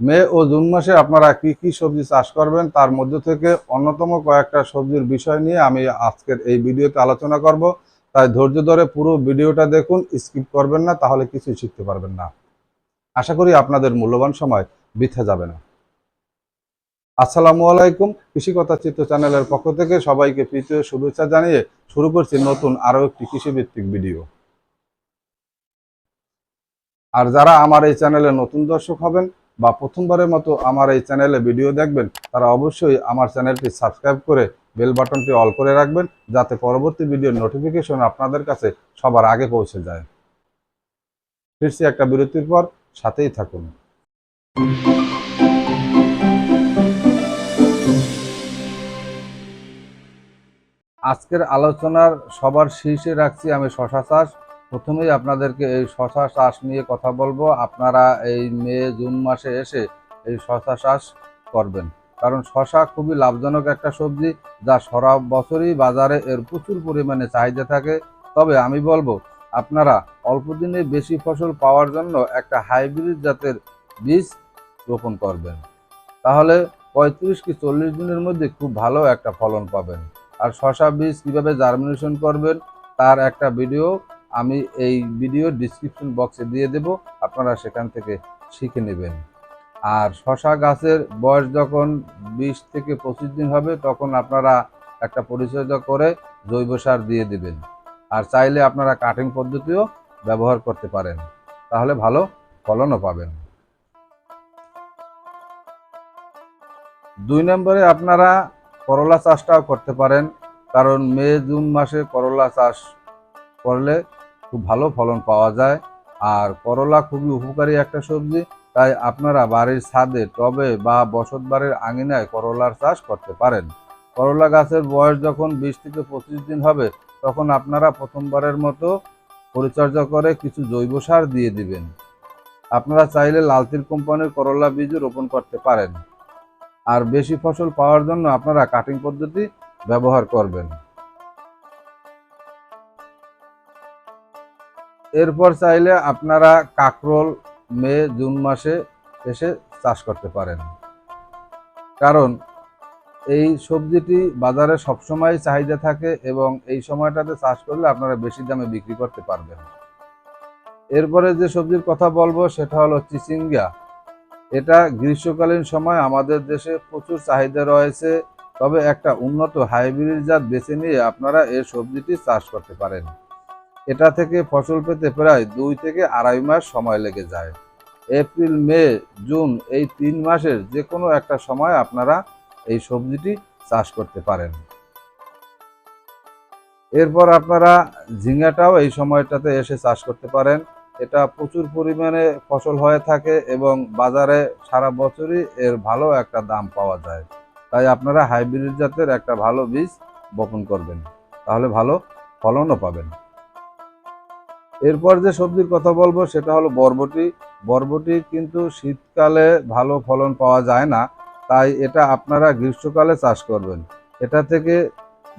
মে ও June মাসে আপনারা কি কি সবজি চাষ করবেন, তার মধ্যে থেকে অন্যতম কয়েকটা সবজির বিষয় নিয়ে আমি আজকের এই ভিডিওতে আলোচনা করব। তাই ধৈর্য ধরে পুরো ভিডিওটা দেখুন, স্কিপ করবেন না, তাহলে কিছুই শিখতে পারবেন না। আশা করি আপনাদের মূল্যবান সময় বৃথা যাবে না। আসসালামু আলাইকুম কৃষিকথা চিত্র চ্যানেলের পক্ষ থেকে সবাইকে প্রীতি ও শুভেচ্ছা জানিয়ে শুরু করছি নতুন আরও একটি কৃষিভিত্তিক ভিডিও। আর যারা আমার এই চ্যানেলে নতুন দর্শক হবেন বা প্রথমবারের মতো আমার এই চ্যানেলে ভিডিও দেখবেন, তারা অবশ্যই আমার চ্যানেলটি সাবস্ক্রাইব করে বেল বাটনটি অল করে রাখবেন, যাতে পরবর্তী ভিডিওর নোটিফিকেশন আপনাদের কাছে সবার আগে পৌঁছে যায়। ফিরছি একটা বিরতির পর, সাথেই থাকুন। আজকের আলোচনার সবার শীর্ষে রাখছি আমি শশা চাষ। প্রথমেই আপনাদেরকে এই শশা চাষ নিয়ে কথা বলব। আপনারা এই মে, জুন মাসে এসে এই শশা চাষ করবেন। কারণ শশা খুবই লাভজনক একটা সবজি, যা সারা বছরই বাজারে এর প্রচুর পরিমাণে চাহিদা থাকে। তবে আমি বলব, আপনারা অল্প দিনে বেশি ফসল পাওয়ার জন্য একটা হাইব্রিড জাতের বীজ রোপণ করবেন। তাহলে পঁয়ত্রিশ কি চল্লিশ দিনের মধ্যে খুব ভালো একটা ফলন পাবেন। আর শশা বীজ কীভাবে জার্মিনেশন করবেন, তার একটা ভিডিও আমি এই ভিডিও ডিসক্রিপশন বক্সে দিয়ে দেব, আপনারা সেখান থেকে শিখে নেবেন। আর শশা গাছের বয়স যখন বিশ থেকে পঁচিশ দিন হবে, তখন আপনারা একটা পরিচর্যা করে জৈব সার দিয়ে দিবেন। আর চাইলে আপনারা কাটিং পদ্ধতিও ব্যবহার করতে পারেন। তাহলে ভালো ফলনও পাবেন। দুই নম্বরে আপনারা করলা চাষটাও করতে পারেন, কারণ মে, জুন মাসে করলা চাষ করলে খুব ভালো ফলন পাওয়া যায়। আর করলা খুবই উপকারী একটা সবজি। তাই আপনারা বাড়ির ছাদে, টবে বা বসত বাড়ির আঙিনায় করলার চাষ করতে পারেন। করলা গাছের বয়স যখন বিশ থেকে পঁচিশ দিন হবে, তখন আপনারা প্রথমবারের মতো পরিচর্যা করে কিছু জৈব সার দিয়ে দিবেন। আপনারা চাইলে লালতির কোম্পানির করলা বীজও রোপণ করতে পারেন। আর বেশি ফসল পাওয়ার জন্য আপনারা কাটিং পদ্ধতি ব্যবহার করবেন। এরপর চাইলে আপনারা কাকরোল মে, জুন মাসে এসে চাষ করতে পারেন। কারণ এই সবজিটি বাজারে সবসময় চাহিদা থাকে এবং এই সময়টাতে চাষ করলে আপনারা বেশি দামে বিক্রি করতে পারবেন। এরপরে যে সবজির কথা বলব সেটা হলো চিচিঙ্গা। এটা গ্রীষ্মকালীন সময় আমাদের দেশে প্রচুর চাহিদা রয়েছে, তবে একটা উন্নত হাইব্রিড জাত বেছে নিয়ে আপনারা এই সবজিটি চাষ করতে পারেন। এটা থেকে ফসল পেতে প্রায় দুই থেকে আড়াই মাস সময় লেগে যায়। এপ্রিল, মে, জুন এই তিন মাসের যে কোনো একটা সময় আপনারা এই সবজিটি চাষ করতে পারেন। এরপর আপনারা ঝিঙ্গাটাও এই সময়টাতে এসে চাষ করতে পারেন। এটা প্রচুর পরিমাণে ফসল হয়ে থাকে এবং বাজারে সারা বছরই এর ভালো একটা দাম পাওয়া যায়। তাই আপনারা হাইব্রিড জাতের একটা ভালো বীজ বপন করবেন। তাহলে ভালো ফলনও পাবেন। এরপর যে সবজির কথা বলব, সেটা হলো বরবটি। বরবটি কিন্তু শীতকালে ভালো ফলন পাওয়া যায় না, তাই এটা আপনারা গ্রীষ্মকালে চাষ করবেন। এটা থেকে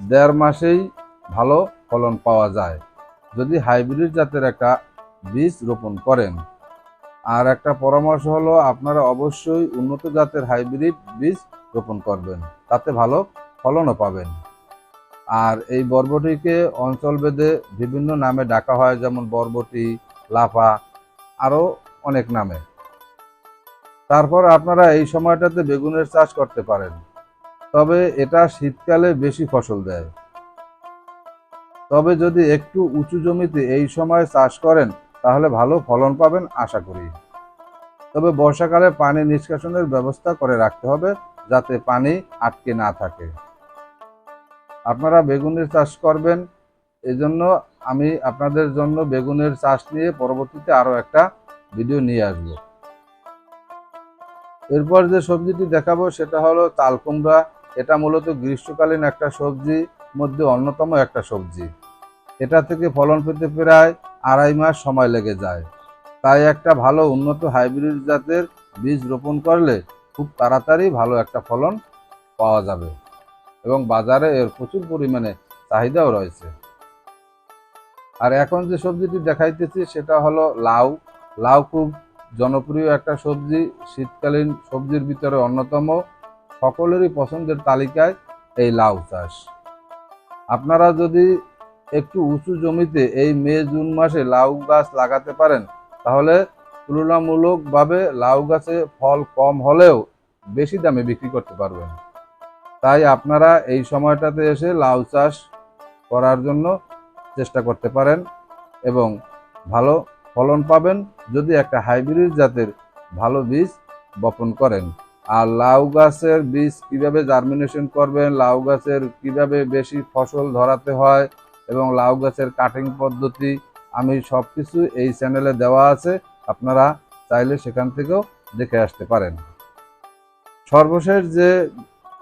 দেড় মাসেই ভালো ফলন পাওয়া যায়। যদি হাইব্রিড জাতের একটা বীজ রোপণ করেন। আর একটা পরামর্শ হলো, আপনারা অবশ্যই উন্নত জাতের হাইব্রিড বীজ রোপণ করবেন। তাতে ভালো ফলনও পাবেন। আর এই বরবটিকে অঞ্চলভেদে বিভিন্ন নামে ডাকা হয়, যেমন বরবটি, লাফা, আরও অনেক নামে। তারপর আপনারা এই সময়টাতে বেগুনের চাষ করতে পারেন, তবে এটা শীতকালে বেশি ফসল দেয়। তবে যদি একটু উঁচু জমিতে এই সময় চাষ করেন, তাহলে ভালো ফলন পাবেন, আশা করি। তবে বর্ষাকালে পানি নিষ্কাশনের ব্যবস্থা করে রাখতে হবে, যাতে পানি আটকে না থাকে। আপনারা বেগুনের চাষ করবেন। এজন্য আমি আপনাদের জন্য বেগুনের চাষ নিয়ে পরবর্তীতে আরও একটা ভিডিও নিয়ে আসব। এরপর যে সবজিটি দেখাবো, সেটা হলো তাল কুমড়া। এটা মূলত গ্রীষ্মকালীন একটা সবজি, মধ্যে অন্যতম একটা সবজি। এটা থেকে ফলন পেতে প্রায় আড়াই মাস সময় লেগে যায়। তাই একটা ভালো উন্নত হাইব্রিড জাতের বীজ রোপণ করলে খুব তাড়াতাড়ি ভালো একটা ফলন পাওয়া যাবে। এবং বাজারে এর প্রচুর পরিমাণে চাহিদাও রয়েছে। আর এখন যে সবজিটি দেখাইতেছি, সেটা হলো লাউ। লাউ খুব জনপ্রিয় একটা সবজি। শীতকালীন সবজির ভিতরে অন্যতম। সকলেরই পছন্দের তালিকায় এই লাউ চাষ। আপনারা যদি একটু উঁচু জমিতে এই মে, জুন মাসে লাউ গাছ লাগাতে পারেন, তাহলে তুলনামূলকভাবে লাউ গাছে ফল কম হলেও বেশি দামে বিক্রি করতে পারবেন। তাই আপনারা এই সময়টাতে এসে লাউ চাষ করার জন্য চেষ্টা করতে পারেন এবং ভালো ফলন পাবেন যদি একটা হাইব্রিড জাতের ভালো বীজ বপন করেন। আর লাউ গাছের বীজ কীভাবে জার্মিনেশন করবেন, লাউ গাছের কীভাবে বেশি ফসল ধরাতে হয় এবং লাউ গাছের কাটিং পদ্ধতি, আমি সব কিছু এই চ্যানেলে দেওয়া আছে, আপনারা চাইলে সেখান থেকেও দেখে আসতে পারেন। সর্বশেষ যে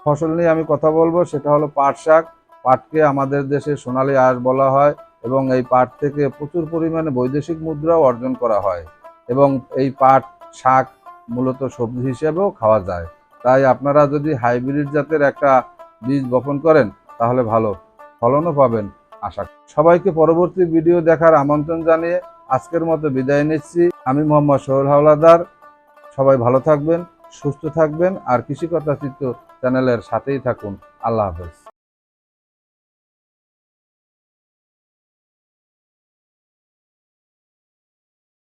ফসল নিয়ে আমি কথা বলব, সেটা হলো পাট শাক। পাটকে আমাদের দেশে সোনালি আঁশ বলা হয় এবং এই পাট থেকে প্রচুর পরিমাণে বৈদেশিক মুদ্রাও অর্জন করা হয় এবং এই পাট, শাক মূলত সবজি হিসেবেও খাওয়া যায়। তাই আপনারা যদি হাইব্রিড জাতের একটা বীজ বপন করেন, তাহলে ভালো ফলনও পাবেন, আশা সবাইকে পরবর্তী ভিডিও দেখার আমন্ত্রণ জানিয়ে আজকের মতো বিদায় নিচ্ছি। আমি মোহাম্মদ সোহেল হাওলাদার। সবাই ভালো থাকবেন, সুস্থ থাকবেন, আর কৃষিকথা চিত্র চ্যানেলের সাথেই থাকুন। আল্লাহ হাফেজ।